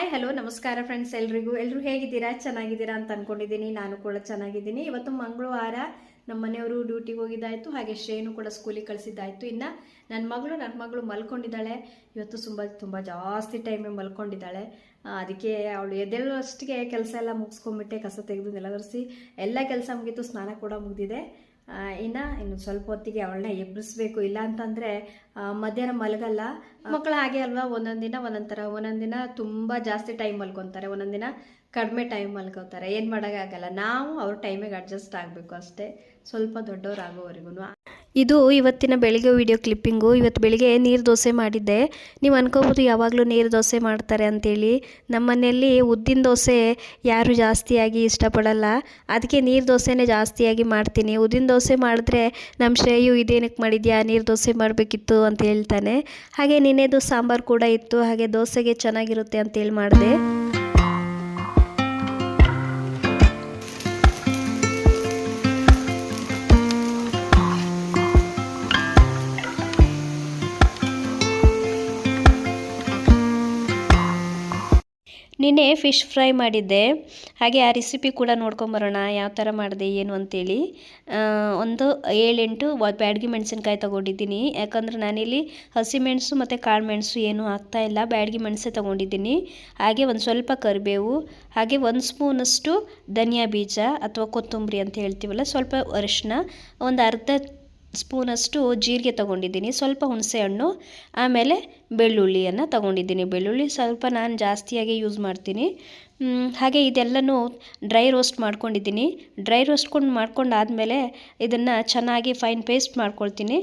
Hi hello ನಮಸ್ಕಾರ friends ಎಲ್ರಿಗೂ. ಎಲ್ಲರೂ ಹೇಗಿದ್ದೀರಾ? ಚೆನ್ನಾಗಿದ್ದೀರಾ ಅಂತ ಅನ್ಕೊಂಡಿದ್ದೀನಿ. ನಾನು ಕೂಡ ಚೆನ್ನಾಗಿದ್ದೀನಿ. ಇವತ್ತು ಮಂಗಳವಾರ ನಮ್ಮ ಮನೆಯವರು ಡ್ಯೂಟಿಗೆ ಹೋಗಿದ್ದಾಯಿತು. ಹಾಗೆ ಶ್ರೇನು ಕೂಡ ಸ್ಕೂಲಿಗೆ ಕಳಿಸಿದ್ದಾಯಿತು. ಇನ್ನು ನನ್ನ ಮಗಳು ನನ್ನ ಮಗಳು ಮಲ್ಕೊಂಡಿದ್ದಾಳೆ. ಇವತ್ತು ತುಂಬ ತುಂಬ ಜಾಸ್ತಿ ಟೈಮ್ ಮಲ್ಕೊಂಡಿದ್ದಾಳೆ. ಅದಕ್ಕೆ ಅವಳು ಎದ್ದೇಳುವಷ್ಟಿಗೆ ಕೆಲಸ ಎಲ್ಲ ಮುಗಿಸ್ಕೊಂಬಿಟ್ಟೆ ಕಸ ತೆಗೆದು ನೆಲವರಿಸಿ ಎಲ್ಲ ಕೆಲಸ ಮುಗೀತು, ಸ್ನಾನ ಕೂಡ ಮುಗಿದಿದೆ. ಇನ್ನು ಇನ್ನು ಸ್ವಲ್ಪ ಹೊತ್ತಿಗೆ ಅವಳನ್ನ ಎಬ್ಬಿಸ್ಬೇಕು. ಇಲ್ಲ ಅಂತಂದರೆ ಮಧ್ಯಾಹ್ನ ಮಲಗಲ್ಲ. ಮಕ್ಕಳು ಹಾಗೆ ಅಲ್ವಾ? ಒಂದೊಂದು ದಿನ ಒಂದೊಂದು ಥರ ಒಂದೊಂದು ದಿನ ತುಂಬ ಜಾಸ್ತಿ ಟೈಮ್ ಮಲ್ಕೊತಾರೆ. ಒಂದೊಂದು ದಿನ ಕಡಿಮೆ ಟೈಮ್ ಮಲ್ಕೋತಾರೆ. ಏನು ಮಾಡೋಕ್ಕಾಗಲ್ಲ. ನಾವು ಅವ್ರ ಟೈಮಿಗೆ ಅಡ್ಜಸ್ಟ್ ಆಗಬೇಕು ಅಷ್ಟೇ. ಸ್ವಲ್ಪ ದೊಡ್ಡವರಾಗೋವರೆಗೂ ಇದು ಇವತ್ತಿನ ಬೆಳಿಗ್ಗೆ ವಿಡಿಯೋ ಕ್ಲಿಪ್ಪಿಂಗು. ಇವತ್ತು ಬೆಳಿಗ್ಗೆ ನೀರು ದೋಸೆ ಮಾಡಿದ್ದೆ. ನೀವು ಅನ್ಕೋಬೋದು ಯಾವಾಗಲೂ ನೀರು ದೋಸೆ ಮಾಡ್ತಾರೆ ಅಂತೇಳಿ. ನಮ್ಮ ಮನೆಯಲ್ಲಿ ಉದ್ದಿನ ದೋಸೆ ಯಾರು ಜಾಸ್ತಿಯಾಗಿ ಇಷ್ಟಪಡಲ್ಲ. ಅದಕ್ಕೆ ನೀರು ದೋಸೆನೇ ಜಾಸ್ತಿಯಾಗಿ ಮಾಡ್ತೀನಿ. ಉದ್ದಿನ ದೋಸೆ ಮಾಡಿದ್ರೆ ನಮ್ಮ ಶ್ರೇಯು ಇದೇನಕ್ಕೆ ಮಾಡಿದ್ಯಾ? ನೀರು ದೋಸೆ ಮಾಡಬೇಕಿತ್ತು ಅಂತ ಹೇಳ್ತಾನೆ. ಹಾಗೆ ನಿನ್ನೆದು ಸಾಂಬಾರು ಕೂಡ ಇತ್ತು. ಹಾಗೆ ದೋಸೆಗೆ ಚೆನ್ನಾಗಿರುತ್ತೆ ಅಂತೇಳಿ ಮಾಡಿದೆ. ನಿನ್ನೆ ಫಿಶ್ ಫ್ರೈ ಮಾಡಿದ್ದೆ. ಹಾಗೆ ಆ ರೆಸಿಪಿ ಕೂಡ ನೋಡ್ಕೊಂಬರೋಣ ಯಾವ ಥರ ಮಾಡಿದೆ, ಏನು ಅಂತೇಳಿ. ಒಂದು ಏಳೆಂಟು ಬ್ಯಾಡಗಿ ಮೆಣಸಿನ್ಕಾಯಿ ತೊಗೊಂಡಿದ್ದೀನಿ. ಯಾಕಂದ್ರೆ ನಾನಿಲ್ಲಿ ಹಸಿಮೆಣಸು ಮತ್ತು ಕಾಳು ಮೆಣಸು ಏನೂ ಇಲ್ಲ, ಬ್ಯಾಡಗಿ ಮೆಣಸೇ ತೊಗೊಂಡಿದ್ದೀನಿ. ಹಾಗೆ ಒಂದು ಸ್ವಲ್ಪ ಕರಿಬೇವು, ಹಾಗೆ ಒಂದು ಸ್ಪೂನಷ್ಟು ಧನಿಯಾ ಬೀಜ ಅಥವಾ ಕೊತ್ತಂಬರಿ ಅಂತ ಹೇಳ್ತೀವಲ್ಲ, ಸ್ವಲ್ಪ ಅರಿಶಿನ ಒಂದು ಅರ್ಧ ಸ್ಪೂನಷ್ಟು ಜೀರಿಗೆ ತೊಗೊಂಡಿದ್ದೀನಿ, ಸ್ವಲ್ಪ ಹುಣಸೆ ಹಣ್ಣು, ಆಮೇಲೆ ಬೆಳ್ಳುಳ್ಳಿಯನ್ನು ತೊಗೊಂಡಿದ್ದೀನಿ. ಬೆಳ್ಳುಳ್ಳಿ ಸ್ವಲ್ಪ ನಾನು ಜಾಸ್ತಿಯಾಗಿ ಯೂಸ್ ಮಾಡ್ತೀನಿ. ಹಾಗೆ ಇದೆಲ್ಲನೂ ಡ್ರೈ ರೋಸ್ಟ್ ಮಾಡ್ಕೊಂಡಿದ್ದೀನಿ. ಡ್ರೈ ರೋಸ್ಟ್ಕೊಂಡು ಮಾಡ್ಕೊಂಡಾದಮೇಲೆ ಇದನ್ನು ಚೆನ್ನಾಗಿ ಫೈನ್ ಪೇಸ್ಟ್ ಮಾಡ್ಕೊಳ್ತೀನಿ.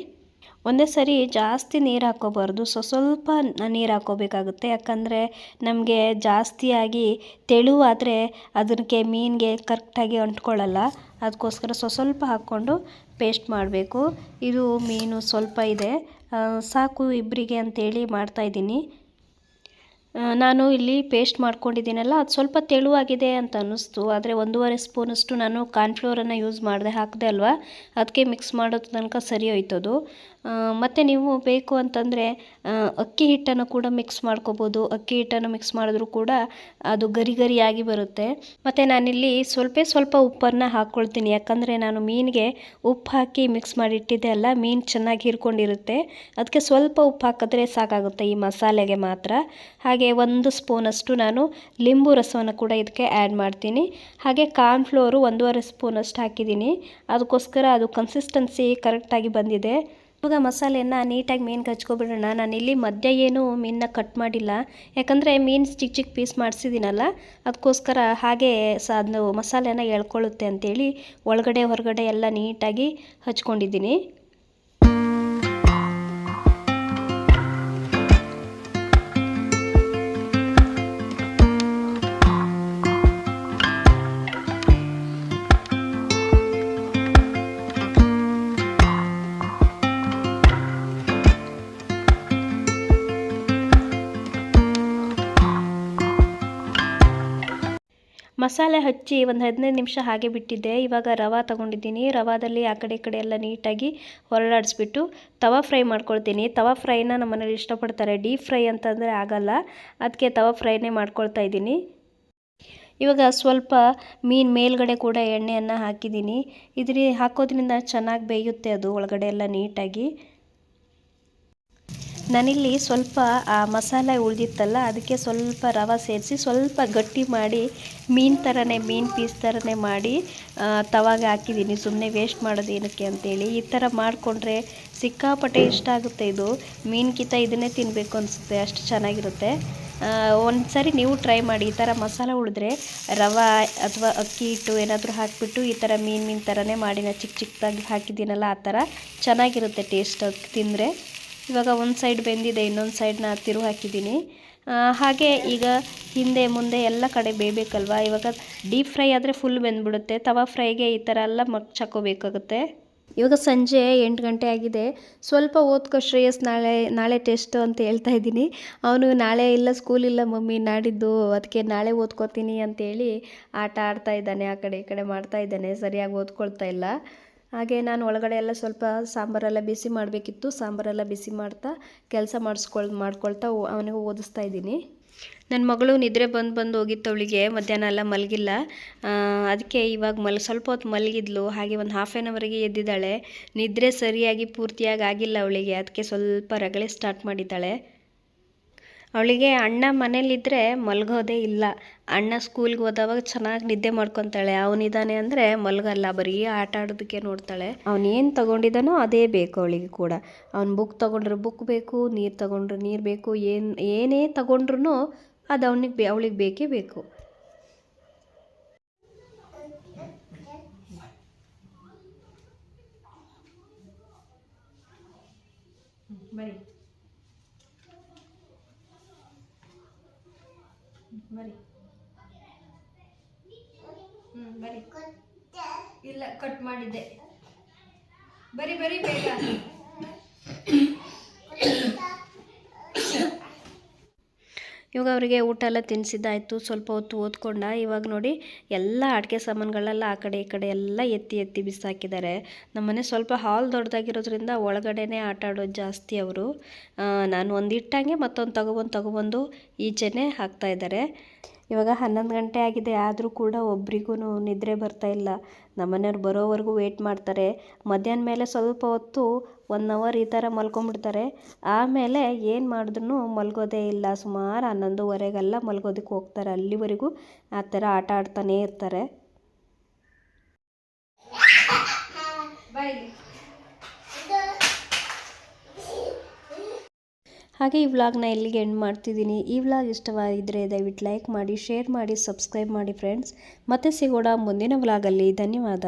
ಒಂದೇ ಸರಿ ಜಾಸ್ತಿ ನೀರು ಹಾಕೋಬಾರ್ದು ಸ್ವಸ್ವಲ್ಪ ನೀರು ಹಾಕೋಬೇಕಾಗುತ್ತೆ ಯಾಕಂದರೆ ನಮಗೆ ಜಾಸ್ತಿಯಾಗಿ ತೆಳುವಾದರೆ ಅದಕ್ಕೆ ಮೀನಿಗೆ ಕರೆಕ್ಟಾಗಿ ಅಂಟ್ಕೊಳ್ಳಲ್ಲ ಅದಕ್ಕೋಸ್ಕರ ಸ್ವಸ್ವಲ್ಪ ಹಾಕ್ಕೊಂಡು ಪೇಸ್ಟ್ ಮಾಡಬೇಕು. ಇದು ಮೀನು ಸ್ವಲ್ಪ ಇದೆ. ಸಾಕು ಇಬ್ಬರಿಗೆ ಅಂತೇಳಿ ಮಾಡ್ತಾಯಿದ್ದೀನಿ ನಾನು ಇಲ್ಲಿ ಪೇಸ್ಟ್ ಮಾಡ್ಕೊಂಡಿದ್ದೀನಲ್ಲ, ಅದು ಸ್ವಲ್ಪ ತೆಳುವಾಗಿದೆ ಅಂತ ಅನ್ನಿಸ್ತು. ಆದರೆ ಒಂದೂವರೆ ಸ್ಪೂನಷ್ಟು ನಾನು ಕಾರ್ನ್ಫ್ಲೋರನ್ನು ಯೂಸ್ ಮಾಡಿದೆ, ಹಾಕಿದೆ ಅಲ್ವಾ? ಅದಕ್ಕೆ ಮಿಕ್ಸ್ ಮಾಡೋ ತನಕ ಸರಿ ಹೋಯ್ತದು. ಮತ್ತು ನೀವು ಬೇಕು ಅಂತಂದರೆ ಅಕ್ಕಿ ಹಿಟ್ಟನ್ನು ಕೂಡ ಮಿಕ್ಸ್ ಮಾಡ್ಕೋಬೋದು. ಅಕ್ಕಿ ಹಿಟ್ಟನ್ನು ಮಿಕ್ಸ್ ಮಾಡಿದ್ರೂ ಕೂಡ ಅದು ಗರಿ ಗರಿಯಾಗಿ ಬರುತ್ತೆ. ಮತ್ತು ನಾನಿಲ್ಲಿ ಸ್ವಲ್ಪ ಸ್ವಲ್ಪ ಉಪ್ಪನ್ನು ಹಾಕ್ಕೊಳ್ತೀನಿ ಯಾಕಂದರೆ ನಾನು ಮೀನಿಗೆ ಉಪ್ಪು ಹಾಕಿ ಮಿಕ್ಸ್ ಮಾಡಿಟ್ಟಿದ್ದೆ ಅಲ್ಲ, ಮೀನು ಚೆನ್ನಾಗಿ ಹಿರ್ಕೊಂಡಿರುತ್ತೆ. ಅದಕ್ಕೆ ಸ್ವಲ್ಪ ಉಪ್ಪು ಹಾಕಿದ್ರೆ ಸಾಕಾಗುತ್ತೆ ಈ ಮಸಾಲೆಗೆ ಮಾತ್ರ. ಹಾಗೆ ಒಂದು ಸ್ಪೂನಷ್ಟು ನಾನು ಲಿಂಬು ರಸವನ್ನು ಕೂಡ ಇದಕ್ಕೆ ಆ್ಯಡ್ ಮಾಡ್ತೀನಿ. ಹಾಗೆ ಕಾರ್ನ್ಫ್ಲೋರು ಒಂದೂವರೆ ಸ್ಪೂನಷ್ಟು ಹಾಕಿದ್ದೀನಿ. ಅದಕ್ಕೋಸ್ಕರ ಅದು ಕನ್ಸಿಸ್ಟೆನ್ಸಿ ಕರೆಕ್ಟಾಗಿ ಬಂದಿದೆ. ಇವಾಗ ಮಸಾಲೆಯನ್ನು ನೀಟಾಗಿ ಮೀನಿಗೆ ಹಚ್ಕೊಬಿಡೋಣ ನಾನಿಲ್ಲಿ ಮಧ್ಯ ಏನು ಮೀನನ್ನ ಕಟ್ ಮಾಡಿಲ್ಲ. ಯಾಕಂದರೆ ಮೀನು ಚಿಕ್ಕ ಚಿಕ್ಕ ಪೀಸ್ ಮಾಡಿಸಿದ್ದೀನಲ್ಲ, ಅದಕ್ಕೋಸ್ಕರ ಹಾಗೆ ಸ ಅದು ಮಸಾಲೆನ ಎಳ್ಕೊಳ್ಳುತ್ತೆ ಅಂಥೇಳಿ ಒಳಗಡೆ ಹೊರಗಡೆ ಎಲ್ಲ ನೀಟಾಗಿ ಹಚ್ಕೊಂಡಿದ್ದೀನಿ. ಮಸಾಲೆ ಹಚ್ಚಿ ಒಂದು ಹದಿನೈದು ನಿಮಿಷ ಹಾಗೆ ಬಿಟ್ಟಿದ್ದೆ. ಇವಾಗ ರವಾ ತಗೊಂಡಿದ್ದೀನಿ. ರವಾದಲ್ಲಿ ಆ ಕಡೆ ಈ ಕಡೆ ಎಲ್ಲ ನೀಟಾಗಿ ಹೊರಳಾಡಿಸ್ಬಿಟ್ಟು ತವಾ ಫ್ರೈ ಮಾಡ್ಕೊಳ್ತೀನಿ. ತವಾ ಫ್ರೈನ ನಮ್ಮ ಮನೇಲಿ ಇಷ್ಟಪಡ್ತಾರೆ. ಡೀಪ್ ಫ್ರೈ ಅಂತಂದರೆ ಆಗಲ್ಲ. ಅದಕ್ಕೆ ತವಾ ಫ್ರೈನೇ ಮಾಡ್ಕೊಳ್ತಾ ಇದ್ದೀನಿ. ಇವಾಗ ಸ್ವಲ್ಪ ಮೀನು ಮೇಲ್ಗಡೆ ಕೂಡ ಎಣ್ಣೆಯನ್ನು ಹಾಕಿದ್ದೀನಿ. ಇದ್ರ ಹಾಕೋದ್ರಿಂದ ಚೆನ್ನಾಗಿ ಬೇಯುತ್ತೆ ಅದು ಒಳಗಡೆ ಎಲ್ಲ ನೀಟಾಗಿ. ನಾನಿಲ್ಲಿ ಸ್ವಲ್ಪ, ಆ, ಮಸಾಲೆ ಉಳಿದಿತ್ತಲ್ಲ, ಅದಕ್ಕೆ ಸ್ವಲ್ಪ ರವೆ ಸೇರಿಸಿ ಸ್ವಲ್ಪ ಗಟ್ಟಿ ಮಾಡಿ, ಮೀನು ಥರನೇ ಮೀನು ಪೀಸ್ ಥರನೇ ಮಾಡಿ ತವಾಗ ಹಾಕಿದ್ದೀನಿ. ಸುಮ್ಮನೆ ವೇಸ್ಟ್ ಮಾಡೋದು ಏನಕ್ಕೆ ಅಂತೇಳಿ. ಈ ಥರ ಮಾಡಿಕೊಂಡ್ರೆ ಸಿಕ್ಕಾಪಟ್ಟೆ ಇಷ್ಟ ಆಗುತ್ತೆ ಇದು. ಮೀನ್ಗಿಂತ ಇದನ್ನೇ ತಿನ್ನಬೇಕು ಅನಿಸುತ್ತೆ, ಅಷ್ಟು ಚೆನ್ನಾಗಿರುತ್ತೆ. ಒಂದು ಸರಿ ನೀವು ಟ್ರೈ ಮಾಡಿ, ಈ ಥರ ಮಸಾಲೆ ಉಳಿದ್ರೆ ರವೆ ಅಥವಾ ಅಕ್ಕಿ ಹಿಟ್ಟು ಏನಾದರೂ ಹಾಕಿಬಿಟ್ಟು ಈ ಥರ ಮೀನು ಮೀನು ಥರನೇ ಮಾಡಿ. ನಾನು ಚಿಕ್ಕ ಚಿಕ್ಕದಾಗಿ ಹಾಕಿದ್ದೀನಲ್ಲ, ಆ ಥರ ಚೆನ್ನಾಗಿರುತ್ತೆ ಟೇಸ್ಟ್ ತಿಂದರೆ. ಇವಾಗ ಒಂದು ಸೈಡ್ ಬೆಂದಿದೆ, ಇನ್ನೊಂದು ಸೈಡ್ನ ತಿರು ಹಾಕಿದ್ದೀನಿ ಹಾಗೆ ಈಗ ಹಿಂದೆ ಮುಂದೆ ಎಲ್ಲ ಕಡೆ ಬೇಯಬೇಕಲ್ವ ಇವಾಗ ಡೀಪ್ ಫ್ರೈ ಆದರೆ ಫುಲ್ ಬೆಂದ್ಬಿಡುತ್ತೆ. ತವಾ ಫ್ರೈಗೆ ಈ ಥರ ಎಲ್ಲ ಮಗ್ಚಾಕೋಬೇಕಾಗುತ್ತೆ ಇವಾಗ ಸಂಜೆ ಎಂಟು ಗಂಟೆ ಆಗಿದೆ. ಸ್ವಲ್ಪ ಓದ್ಕೋ ಶ್ರೇಯಸ್ ನಾಳೆ ನಾಳೆ ಟೆಸ್ಟ್ ಅಂತ ಹೇಳ್ತಾ ಇದ್ದೀನಿ. ಅವನು ನಾಳೆ ಇಲ್ಲ ಸ್ಕೂಲ್ ಇಲ್ಲ ಮಮ್ಮಿ, ನಾಡಿದ್ದು ಅದಕ್ಕೆ ನಾಳೆ ಓದ್ಕೋತೀನಿ ಅಂತೇಳಿ ಆಟ ಆಡ್ತಾ ಇದ್ದಾನೆ, ಆ ಕಡೆ ಈ ಕಡೆ ಮಾಡ್ತಾ ಇದ್ದಾನೆ, ಸರಿಯಾಗಿ ಓದ್ಕೊಳ್ತಾ ಇಲ್ಲ. ಹಾಗೆ ನಾನು ಒಳಗಡೆ ಎಲ್ಲ ಸ್ವಲ್ಪ ಸಾಂಬಾರೆಲ್ಲ ಬಿಸಿ ಮಾಡಬೇಕಿತ್ತು. ಸಾಂಬಾರೆಲ್ಲ ಬಿಸಿ ಮಾಡ್ತಾ ಕೆಲಸ ಮಾಡಿಸ್ಕೊಳ್, ಮಾಡ್ಕೊಳ್ತಾ ಅವನಿಗೆ ಓದಿಸ್ತಾ ಇದ್ದೀನಿ. ನನ್ನ ಮಗಳು ನಿದ್ರೆ ಬಂದು ಬಂದು ಹೋಗಿತ್ತು ಅವಳಿಗೆ. ಮಧ್ಯಾಹ್ನ ಎಲ್ಲ ಮಲಗಿಲ್ಲ. ಅದಕ್ಕೆ ಇವಾಗ ಮಲ್, ಸ್ವಲ್ಪ ಹೊತ್ತು ಮಲಗಿದ್ಲು. ಹಾಗೆ ಒಂದು ಹಾಫ್ ಆನ್ ಅವರಿಗೆ ಎದ್ದಿದ್ದಾಳೆ. ನಿದ್ರೆ ಸರಿಯಾಗಿ ಪೂರ್ತಿಯಾಗಿ ಆಗಿಲ್ಲ ಅವಳಿಗೆ. ಅದಕ್ಕೆ ಸ್ವಲ್ಪ ರಗಳೆ ಸ್ಟಾರ್ಟ್ ಮಾಡಿದ್ದಾಳೆ. ಅವಳಿಗೆ ಅಣ್ಣ ಮನೇಲಿದ್ದರೆ ಮಲಗೋದೇ ಇಲ್ಲ. ಅಣ್ಣ ಸ್ಕೂಲ್ಗೆ ಹೋದವಾಗ ಚೆನ್ನಾಗಿ ನಿದ್ದೆ ಮಾಡ್ಕೊತಾಳೆ. ಅವನಿದ್ದಾನೆ ಅಂದರೆ ಮಲಗಲ್ಲ, ಬರೀ ಆಟ ಆಡೋದಕ್ಕೆ ನೋಡ್ತಾಳೆ. ಅವನೇನು ತೊಗೊಂಡಿದ್ದಾನೋ ಅದೇ ಬೇಕು ಅವಳಿಗೆ ಕೂಡ. ಅವ್ನು ಬುಕ್ ತೊಗೊಂಡ್ರೆ ಬುಕ್ ಬೇಕು, ನೀರು ತೊಗೊಂಡ್ರೆ ನೀರು ಬೇಕು, ಏನು, ಏನೇ ತೊಗೊಂಡ್ರು ಅದು ಅವನಿಗೆ ಬೇ, ಅವಳಿಗೆ ಬೇಕೇ ಬೇಕು. ಬರೀ ಬರಿ ಹ್ಞೂ ಬರಿ ಇಲ್ಲ ಕಟ್ ಮಾಡಿದ್ದೆ. ಬರಿ ಬರಿ ಬೇಗ. ಇವಾಗ ಅವರಿಗೆ ಊಟ ಎಲ್ಲ ತಿನ್ನಿಸಿದ್ದಾಯಿತು ಸ್ವಲ್ಪ ಹೊತ್ತು ಓದ್ಕೊಂಡ, ಇವಾಗ ನೋಡಿ ಎಲ್ಲ ಅಡುಗೆ ಸಾಮಾನುಗಳೆಲ್ಲ ಆ ಕಡೆ ಈ ಕಡೆ ಎಲ್ಲ ಎತ್ತಿ ಎತ್ತಿ ಬಿಸಾಕಿದ್ದಾರೆ. ನಮ್ಮನೆ ಸ್ವಲ್ಪ ಹಾಲ್ ದೊಡ್ಡದಾಗಿರೋದ್ರಿಂದ ಒಳಗಡೆನೇ ಆಟ ಆಡೋದು ಜಾಸ್ತಿ ಅವರು. ನಾನು ಒಂದು ಇಟ್ಟಂಗೆ ಮತ್ತೊಂದು ತಗೊಬಂದು ತಗೊಬಂದು ಈಚೆನೇ ಹಾಕ್ತಾ ಇದ್ದಾರೆ. ಇವಾಗ ಹನ್ನೊಂದು ಗಂಟೆ ಆಗಿದೆ, ಆದರೂ ಕೂಡ ಒಬ್ರಿಗೂ ನಿದ್ರೆ ಬರ್ತಾ ಇಲ್ಲ. ನಮ್ಮನೆಯವ್ರು ಬರೋವರೆಗೂ ವೇಟ್ ಮಾಡ್ತಾರೆ. ಮಧ್ಯಾಹ್ನ ಮೇಲೆ ಸ್ವಲ್ಪ ಹೊತ್ತು ಒನ್ ಅವರ್ ಈ ಥರ ಮಲ್ಕೊಂಬಿಡ್ತಾರೆ ಆಮೇಲೆ ಏನು ಮಾಡಿದ್ರು ಮಲ್ಗೋದೇ ಇಲ್ಲ. ಸುಮಾರು ಹನ್ನೊಂದುವರೆಗೆಲ್ಲ ಮಲ್ಗೋದಕ್ಕೆ ಹೋಗ್ತಾರೆ. ಅಲ್ಲಿವರೆಗೂ ಆ ಥರ ಆಟ ಆಡ್ತಾನೇ ಇರ್ತಾರೆ. ಹಾಗೆ ಈ ವ್ಲಾಗ್ನ ಇಲ್ಲಿಗೆ ಎಂಡ್ ಮಾಡ್ತಿದ್ದೀನಿ. ಈ ವ್ಲಾಗ್ ಇಷ್ಟವಾಗಿದ್ದರೆ ದಯವಿಟ್ಟು ಲೈಕ್ ಮಾಡಿ ಶೇರ್ ಮಾಡಿ ಸಬ್ಸ್ಕ್ರೈಬ್ ಮಾಡಿ ಫ್ರೆಂಡ್ಸ್ ಮತ್ತೆ ಸಿಗೋಣ ಮುಂದಿನ ವ್ಲಾಗಲ್ಲಿ. ಧನ್ಯವಾದ.